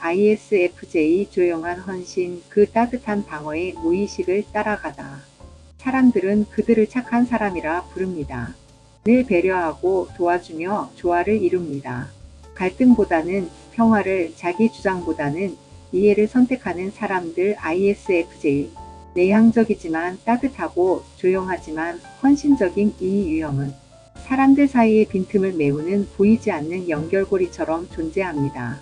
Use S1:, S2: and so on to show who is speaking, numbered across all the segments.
S1: ISFJ 조용한 헌신 그 따뜻한 방어의 무의식을 따라가다. 사람들은 그들을 착한 사람이라 부릅니다. 늘 배려하고 도와주며 조화를 이룹니다. 갈등보다는 평화를 자기 주장보다는 이해를 선택하는 사람들 ISFJ. 내향적이지만 따뜻하고 조용하지만 헌신적인 이 유형은 사람들 사이의 빈틈을 메우는 보이지 않는 연결고리처럼 존재합니다.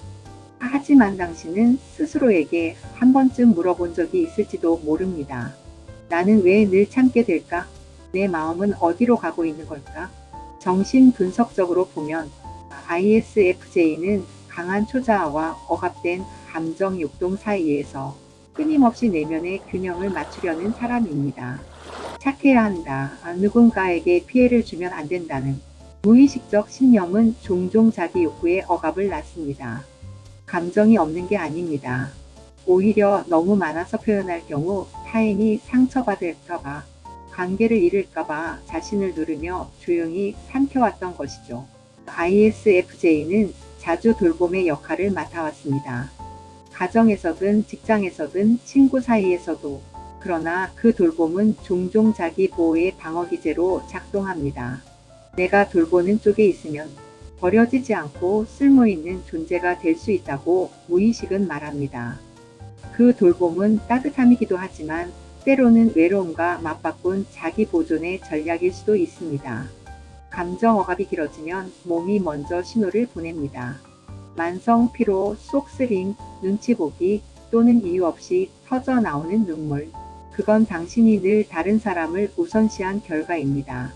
S1: 하지만 당신은 스스로에게 한 번쯤 물어본 적이 있을지도 모릅니다. 나는 왜 늘 참게 될까? 내 마음은 어디로 가고 있는 걸까? 정신 분석적으로 보면 ISFJ는 강한 초자아와 억압된 감정 욕동 사이에서 끊임없이 내면의 균형을 맞추려는 사람입니다. 착해야 한다. 아, 누군가에게 피해를 주면 안 된다는 무의식적 신념은 종종 자기 욕구에 억압을 낳습니다. 감정이 없는 게 아닙니다. 오히려 너무 많아서 표현할 경우 타인이 상처받을까봐, 관계를 잃을까봐 자신을 누르며 조용히 삼켜왔던 것이죠. ISFJ는 자주 돌봄의 역할을 맡아왔습니다. 가정에서든 직장에서든 친구 사이에서도 그러나 그 돌봄은 종종 자기 보호의 방어 기제로 작동합니다. 내가 돌보는 쪽에 있으면 버려지지 않고 쓸모 있는 존재가 될 수 있다고 무의식은 말합니다. 그 돌봄은 따뜻함이기도 하지만 때로는 외로움과 맞바꾼 자기 보존의 전략일 수도 있습니다. 감정 억압이 길어지면 몸이 먼저 신호를 보냅니다. 만성 피로, 속쓰림, 눈치 보기 또는 이유 없이 터져 나오는 눈물. 그건 당신이 늘 다른 사람을 우선시한 결과입니다.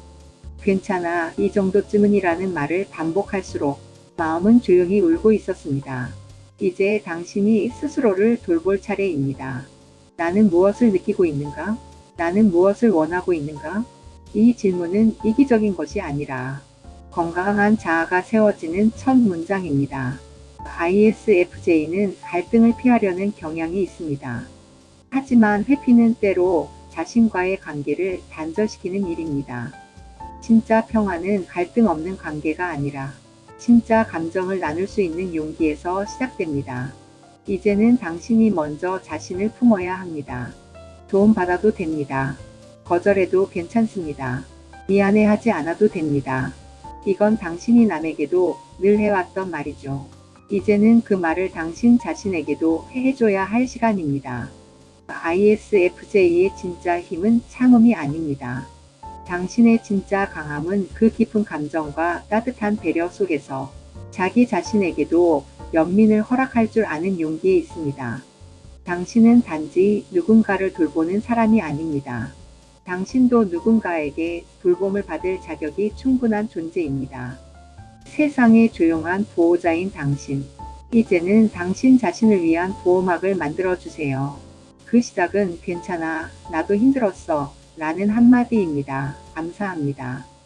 S1: 괜찮아, 이 정도쯤은이라는 말을 반복할수록 마음은 조용히 울고 있었습니다. 이제 당신이 스스로를 돌볼 차례입니다. 나는 무엇을 느끼고 있는가? 나는 무엇을 원하고 있는가? 이 질문은 이기적인 것이 아니라 건강한 자아가 세워지는 첫 문장입니다. ISFJ는 갈등을 피하려는 경향이 있습니다. 하지만 회피는 때로 자신과의 관계를 단절시키는 일입니다. 진짜 평화는 갈등 없는 관계가 아니라 진짜 감정을 나눌 수 있는 용기에서 시작됩니다. 이제는 당신이 먼저 자신을 품어야 합니다. 도움받아도 됩니다. 거절해도 괜찮습니다. 미안해하지 않아도 됩니다. 이건 당신이 남에게도 늘 해왔던 말이죠. 이제는 그 말을 당신 자신에게도 해줘야 할 시간입니다. ISFJ의 진짜 힘은 창음이 아닙니다. 당신의 진짜 강함은 그 깊은 감정과 따뜻한 배려 속에서 자기 자신에게도 연민을 허락할 줄 아는 용기에 있습니다. 당신은 단지 누군가를 돌보는 사람이 아닙니다. 당신도 누군가에게 돌봄을 받을 자격이 충분한 존재입니다. 세상의 조용한 보호자인 당신. 이제는 당신 자신을 위한 보호막을 만들어주세요. 그 시작은 괜찮아. 나도 힘들었어. 라는 한마디입니다. 감사합니다.